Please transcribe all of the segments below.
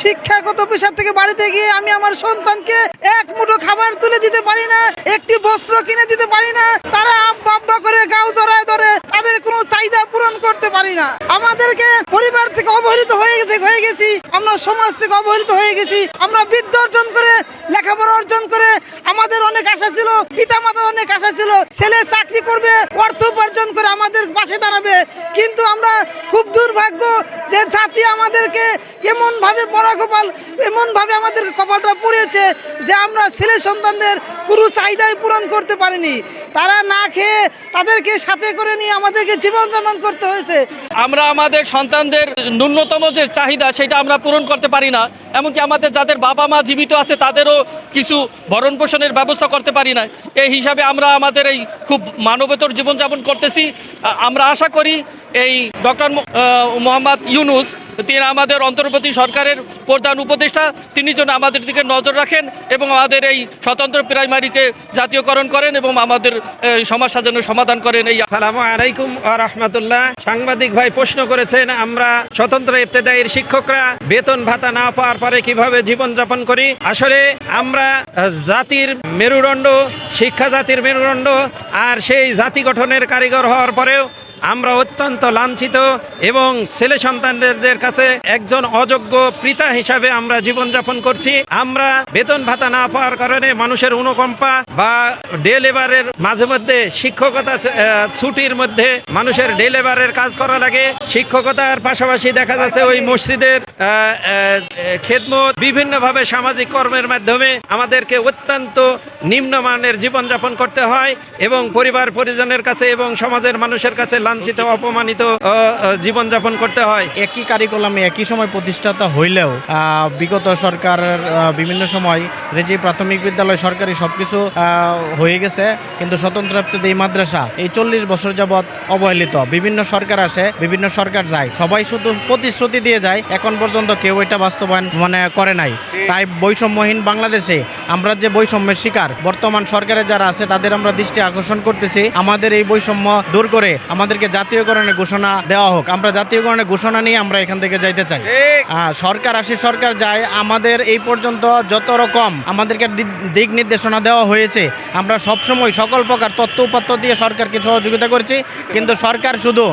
শিক্ষাগত পেশা থেকে বাড়িতে গিয়ে আমি আমার সন্তানকে এক মুঠো খাবার তুলে দিতে পারি না, একটি বস্ত্র কিনে দিতে পারি না, তারা আব্বা করে গাও জড়ায় ধরে তাদের কোনো চাহিদা পূরণ করতে পারি না। আমাদেরকে পরিবার থেকে অবহেলিত হয়ে হয়ে গেছি। আমরা সমাজ থেকে অবহেলিত হয়ে গেছি। আমরা বিদ্যা অর্জন করে, লেখাপড়া অর্জন করে আমাদের অনেক আশা ছিল পিতা মাতার অনেক আশা ছিল, ছেলে চাকরি করবে, অর্থ উপার্জন করে আমাদের পাশে দাঁড়াবে। কিন্তু আমরা খুব দুর্ভাগ্য যে জাতি আমাদেরকে এমন ভাবে পড়া কপাল এমন ভাবে আমাদের কপালটা পড়েছে যে আমরা ছেলে সন্তানদের পুরো চাহিদাই পূরণ করতে পারিনি। তারা না খেয়ে তাদেরকে সাথে করে নিয়ে আমাদেরকে জীবনযাপন করতে হয়েছে। আমরা আমাদের সন্তানদের ন্যূনতম যে চাহিদা, সেটা আমরা পূরণ করতে পারি না। এমনকি আমাদের যাদের বাবা মা জীবিত আছে, তাদেরও কিছু ভরণ পোষণের ব্যবস্থা করতে পারি না এই হিসাবে আমরা আমাদের এই খুব মানবেতর জীবনযাপন করতেছি। আমরা আশা করি এই ডক্টর মোহাম্মদ ইউনুস, তিনি আমাদের অন্তর্বর্তী সরকারের প্রধান উপদেষ্টা, তিনি যেন আমাদের দিকে নজর রাখেন এবং আমাদের এই স্বতন্ত্র প্রাইমারিকে জাতীয়করণ করেন এবং আমাদের সমস্যা যেন সমাধান করেন এই সালামু আলাইকুম রহমতুল্লাহ। সাংবাদিক ভাই প্রশ্ন করেছেন, আমরা স্বতন্ত্র ইবতেদায়ীর শিক্ষকরা বেতন ভাতা না পাওয়ার পরে কীভাবে জীবনযাপন করি? আসলে আমরা জাতির মেরুদণ্ড, শিক্ষা জাতির মেরুদণ্ড আর সেই জাতি গঠনের কারিগর হওয়ার পরেও আমরা অত্যন্ত লাঞ্ছিত এবং ছেলে সন্তানদের কাছে একজন অযোগ্য পিতা হিসাবে আমরা জীবনযাপন করছি। আমরা বেতন ভাতা না পাওয়ার কারণে মানুষের অনুকম্পা বা ডে লেবারের মাঝে মধ্যে শিক্ষকতা ছুটির মধ্যে মানুষের ডে লেবারের কাজ করা লাগে। শিক্ষকতার পাশাপাশি দেখা যাচ্ছে ওই মসজিদের খেদমত বিভিন্নভাবে সামাজিক কর্মের মাধ্যমে আমাদেরকে অত্যন্ত নিম্নমানের জীবনযাপন করতে হয় এবং পরিবার পরিজনের কাছে এবং সমাজের মানুষের কাছে লাঞ্ছিত অপমানিত জীবনযাপন করতে হয়। একই কারিকুলামে একই সময় প্রতিষ্ঠাতা হইলেও বিগত সরকারের আহ, বিভিন্ন সময় রেজি প্রাথমিক বিদ্যালয় সরকারি সবকিছু হয়ে গেছে কিন্তু স্বতন্ত্র এই মাদ্রাসা এই চল্লিশ বছর যাবৎ অবহেলিত। বিভিন্ন সরকার আসে বিভিন্ন সরকার যায়। সবাই শুধু প্রতিশ্রুতি দিয়ে যায় এখন পর্যন্ত কেউ এটা বাস্তবায়ন মানে করে নাই। তাই বৈষম্যহীন বাংলাদেশে আমরা যে বৈষম্যের শিকার বর্তমান সরকারের যারা আছে তাদের আমরা দৃষ্টি আকর্ষণ করতেছি। আমাদের এই বৈষম্য দূর করে আমাদেরকে জাতীয়করণের ঘোষণা দেওয়া হোক। আমরা জাতীয়করণের ঘোষণা নিয়ে আমরা এখান থেকে যাইতে চাই। সরকার আসে সরকার যায়। আমাদের এই পর্যন্ত যত রকম আমাদেরকে দিক নির্দেশনা দেওয়া হয়েছে আমরা সবসময় সকল প্রকার তথ্য উপাত্ত দিয়ে সরকারকে সহযোগিতা করছি। কিন্তু সরকার শুধু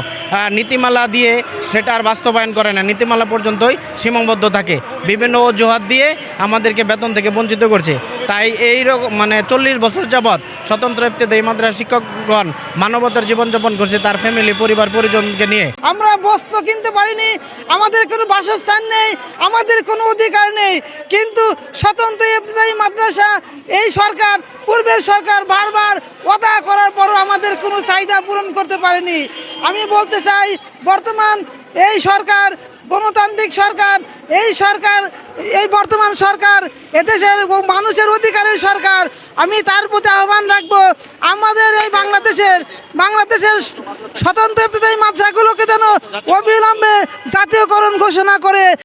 নীতিমালা দিয়ে সেটা আর বাস্তবায়ন করে না। নীতিমালা পর্যন্তই সীমাবদ্ধ থাকে। বিভিন্ন অজুহাত দিয়ে আমাদেরকে বেতন থেকে বঞ্চিত করছে। তাই এই মানে চল্লিশ বছর যাবৎ স্বতন্ত্র এই মাদ্রাসা শিক্ষকগণ মানবতার জীবনযাপন করছে তার ফ্যামিলি পরিবার, পরিজনকে নিয়ে। আমরা বস্ত্র কিনতে পারিনি, আমাদের কোনো বাসস্থান নেই, আমাদের কোনো অধিকার নেই, কিন্তু স্বতন্ত্র ইবতদায়ী মাদ্রাসা, এই সরকার, পূর্বের সরকার বারবার ওদা করার পরও আমাদের কোনো চাহিদা পূরণ করতে পারেনি। আমি বলতে চাই, বর্তমান এই সরকার, গণতান্ত্রিক সরকার, এই সরকার, এই বর্তমান সরকার, এদেশের মানুষের অধিকারের সরকার, আমি তার প্রতি আহ্বান রাখব। আমাদের এই বাংলাদেশের বাংলাদেশের স্বতন্ত্র ইবতদায়ী মাদ্রাসাগুলোকে যেন অবিলম্বে জাতীয়করণ ঘোষণা করে